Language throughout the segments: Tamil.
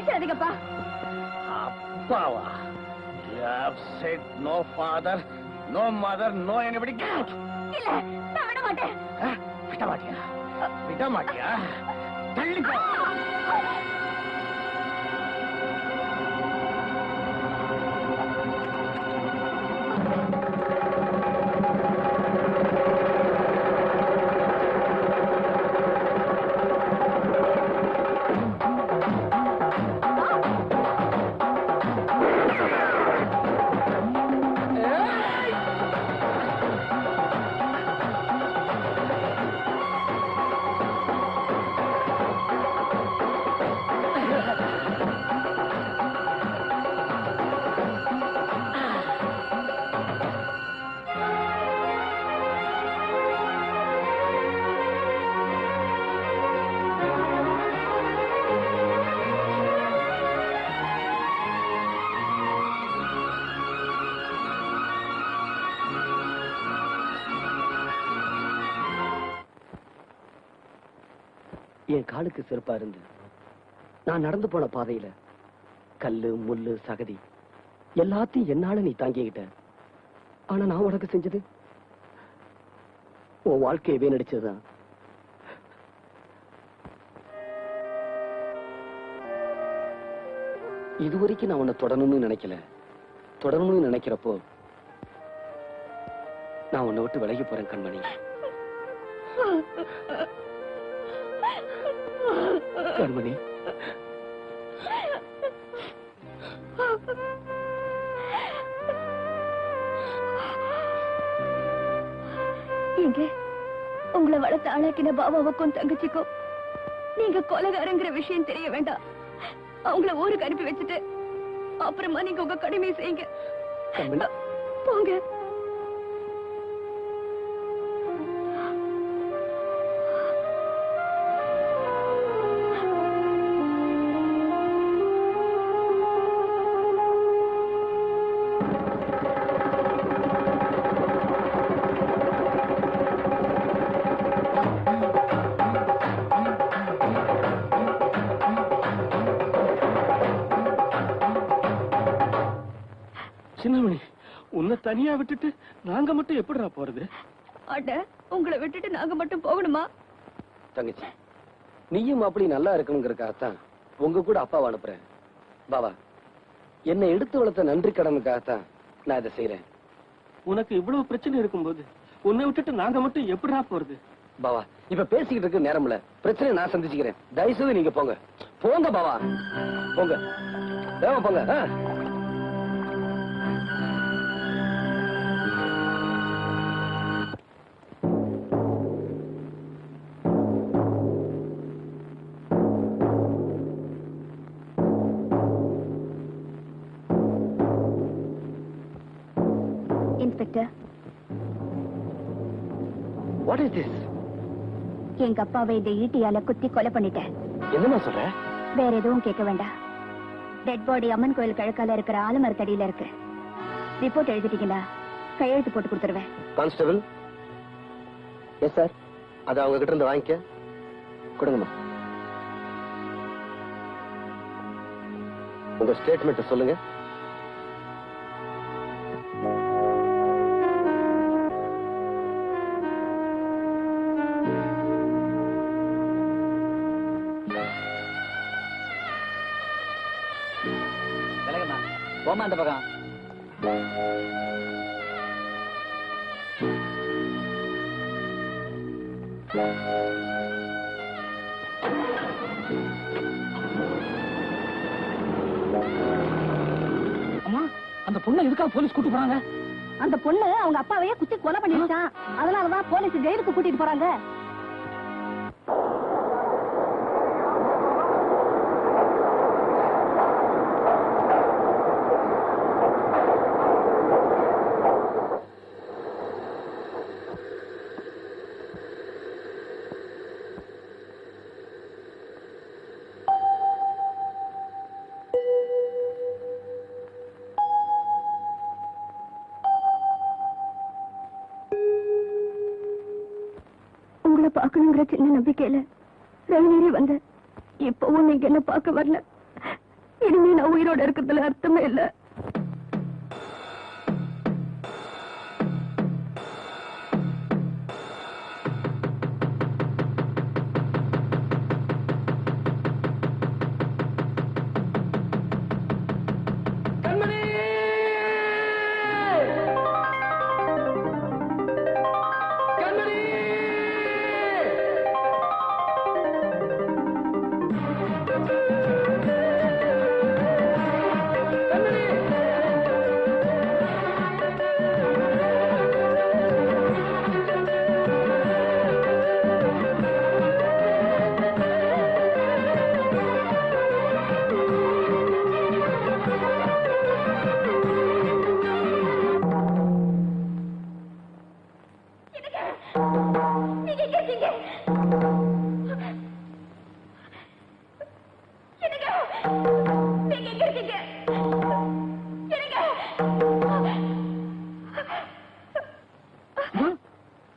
அழிச்சிடாதீங்கப்பா அப்பாவா You have said no father, no mother, no anybody. Get out! இல்ல நான் விட மாட்டேன் விட மாட்டியா விட மாட்டியா தள்ளி என் காலுக்கு செருப்பா இருந்து நான் நடந்து போன பாதையில கல்லு முள்ளு சகதி எல்லாத்தையும் என்னால நீ தாங்கிக்கிட்ட. ஆனா நான் உனக்கு செஞ்சது? உன் வாழ்க்கையை வீணடிச்சதுதான். இதுவரைக்கும் நான் உன்னை தொடரணும்னு நினைக்கல. தொடரணும்னு நினைக்கிறப்போ நான் உன்னை விட்டு விலகி போறேன் கண்மணி. கண்மணி எங்க உங்களை வளர்த்து ஆளாக்கின பாபாவுக்கும் தங்கச்சிக்கும் நீங்க கொலைகாரங்கிற விஷயம் தெரிய வேண்டாம். அவங்கள ஊருக்கு அனுப்பி வச்சுட்டு அப்புறமா நீங்க உங்க கடமையை செய்யுங்க. போங்க. சின்னமணி உன்னை தனியா விட்டுட்டு நாங்க மட்டும் எப்படிடா போறது? அட உங்களை விட்டுட்டு நாங்க மட்டும் போகணுமா? தங்கச்சி நீயும் அப்படி நல்லா இருக்கணுங்கிறதுக்காகத்தான் உங்க கூட அப்பாவை அனுப்புறேன். பாபா என்னை எடுத்து வளர்த்த நன்றி கடனுக்காகத்தான் நான் இதை செய்யறேன் உனக்கு இவ்வளவு பிரச்சனை இருக்கும்போது உன்னை விட்டுட்டு நாங்க மட்டும் எப்படிடா போறது? பாபா இப்ப பேசிக்கிட்டு இருக்க நேரம் இல்ல. பிரச்சனையை நான் சந்திச்சுக்கிறேன். தயவு செய்து நீங்க போங்க. போங்க பாபா போங்க. போங்க. வாட் இஸ் திஸ் எங்க அப்பாவை இந்த ஈட்டியால குத்தி கொலை பண்ணிட்டேன். என்னமா சொல்ற? வேற எதுவும் கேட்க வேண்டாம். டெட் பாடி அம்மன் கோயில் கிழக்கால இருக்கிற ஆலமரத்தடியில இருக்கு. ரிப்போர்ட் எழுதிட்டீங்களா? கையெழுத்து போட்டு கொடுத்துருவேன். கான்ஸ்டபிள் எஸ் சார் அதை அவங்க கிட்ட இருந்து வாங்கிக்க. கொடுங்கம்மா. உங்க ஸ்டேட்மெண்ட் சொல்லுங்க. போமா அந்த பக்கம். அம்மா அந்த பொண்ணை எதுக்காக போலீஸ் கூட்டு போறாங்க? அந்த பொண்ணு அவங்க அப்பாவையே குத்தி கொலை பண்ணிருச்சான் அதனாலதான் போலீஸ் ஜெயிலுக்கு கூட்டிட்டு போறாங்க. பார்க்கணுங்கிற சின்ன நம்பிக்கையில ரவிநீரே வந்த இப்பவும் நீங்க என்ன பார்க்க வரல? இனிமே நான் உயிரோட இருக்கிறதுல அர்த்தமே இல்லை.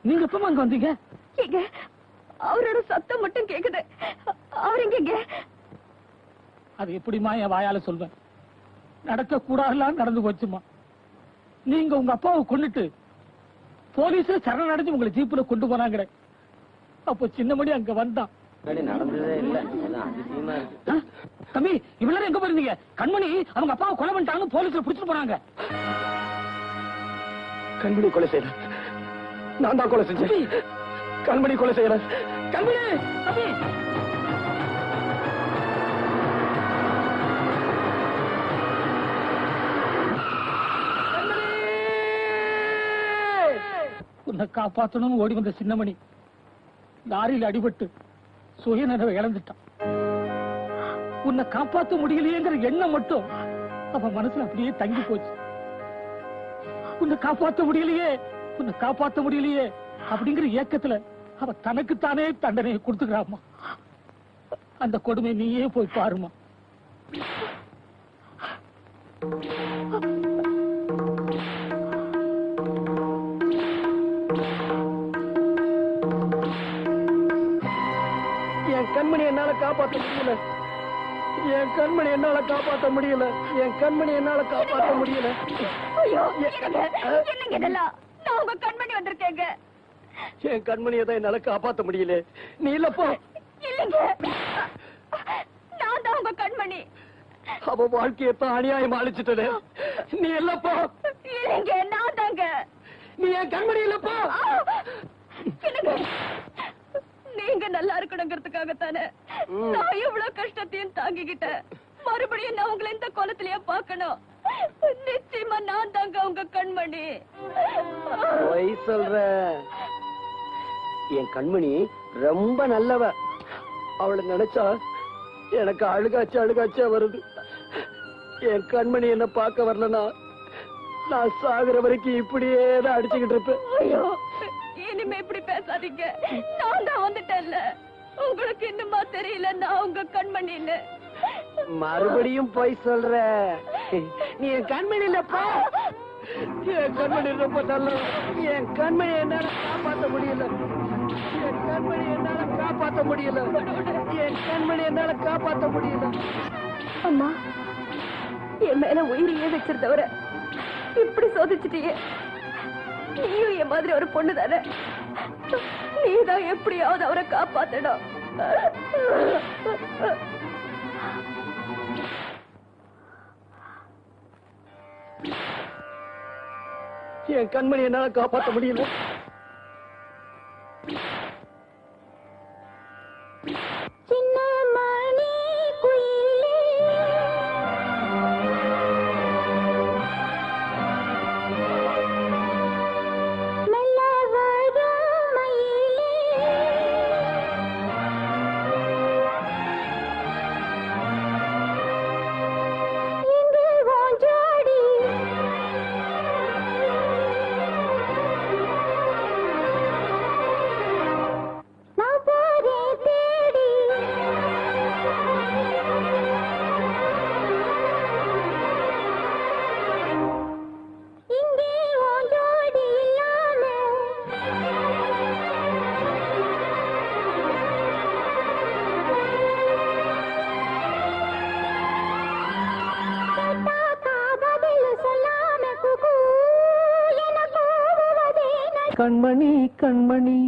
நீங்க எப்பமா அங்க வந்தீங்க? எங்க அவரோட சத்தம் மட்டும் கேக்குது. அவர் எங்க அது எப்படிமா என் வாயால சொல்வேன்? நடக்க கூடாதுலாம் நடந்து போச்சுமா நீங்க உங்க அப்பாவை கொன்னுட்டு போலீஸ் சரணடைஞ்சு உங்களை ஜீப்ல கொண்டு போனாங்க அப்போ சின்னமணி அங்க வந்தான். நடந்ததே இல்ல. தம்பி இவ்வளவு எங்க போயிருந்தீங்க கண்மணி அவங்க அப்பாவை கொலை பண்ணிட்டாங்க போலீஸ்ல புடிச்சிட்டு போனாங்க கண்மணி கொலை செய்யல. நான் தான் கொலை செஞ்சேன். கண்மணி கொலை செய்யல. கண்மணி தம்பி. உன்னை ஓடி வந்த சின்னமணி லாரியில் அடிபட்டு சுயநினைவை இழந்துட்டான். உன்னை காப்பாற்ற முடியலையேங்கிற எண்ணம் மட்டும் அவன் மனசுல அப்படியே தங்கி போச்சு. உன்னை காப்பாற்ற முடியலையே உன்னை காப்பாற்ற முடியலையே அப்படிங்கிற ஏக்கத்துல அவ தனக்குத்தானே தண்டனையை கொடுத்துக்கிறாமா அந்த கொடுமை நீயே போய் பாருமா என் கண்மணி என்னால காப்பாற்ற முடியல. என் கண்மணி என்னால காப்பாத்த முடியல. என் கண்மணி என்னால காப்பாத்த முடியல. ஐயோ என்னங்க? இதெல்லாம்? நான் உங்க கண்மணி வந்திருக்கேங்க. என் கண்மணியை தான் என்னால காப்பாத்த முடியல. நீ இல்லப்போ இல்லைங்க. நான் தான் உங்க கண்மணி. அவ வாழ்க்கையை தான் அநியாயம் அழிச்சிட்டே நீ இல்லப்போ இல்லைங்க நான் தாங்க. நீ என் கண்மணி இல்லப்போ என்னங்க? நீங்க நல்லா இருக்கணுங்கிறதுக்காக தானே நான் இவ்வளவு கஷ்டத்தையும் தாங்கிக்கிட்டேன். மறுபடியும் நான் உங்களை இந்த கோலத்திலேயே பார்க்கணும். நிச்சயமா நான் தாங்க உங்க கண்மணி. பொய் சொல்ற. என் கண்மணி ரொம்ப நல்லவ. அவளை நினைச்சா எனக்கு அழுகாச்சு அழுகாச்சா வருது. என் கண்மணி என்ன பார்க்க வரலனா நான் சாகுற வரைக்கும் இப்படியே தான் அடிச்சுக்கிட்டு இருப்பேன். ஐயோ இனிமே இப்படி பேசாதீங்க. நான் தான் வந்துட்டேன்ல. உங்களுக்கு இன்னுமா தெரியல நான் உங்க கண்மணின்னு மறுபடியும் பொய் சொல்ற. நீ என் கண்மணி இல்லப்பா என் கண்மணி ரொம்ப நல்ல என் கண்மணி என்னால காப்பாத்த முடியல. என் கண்மணி என்னால காப்பாத்த முடியல. என் கண்மணி என்னால காப்பாத்த முடியல. அம்மா என் மேல உயிரையே வச்சிருந்தவர இப்படி சோதிச்சிட்டியே. நீயும் என் மாதிரி ஒரு பொண்ணு தானே நீதான் எப்படியாவது அவரை காப்பாத்தடா. என் கண்மணி என்னால காப்பாத்த முடியல. கண்மணி கண்மணி.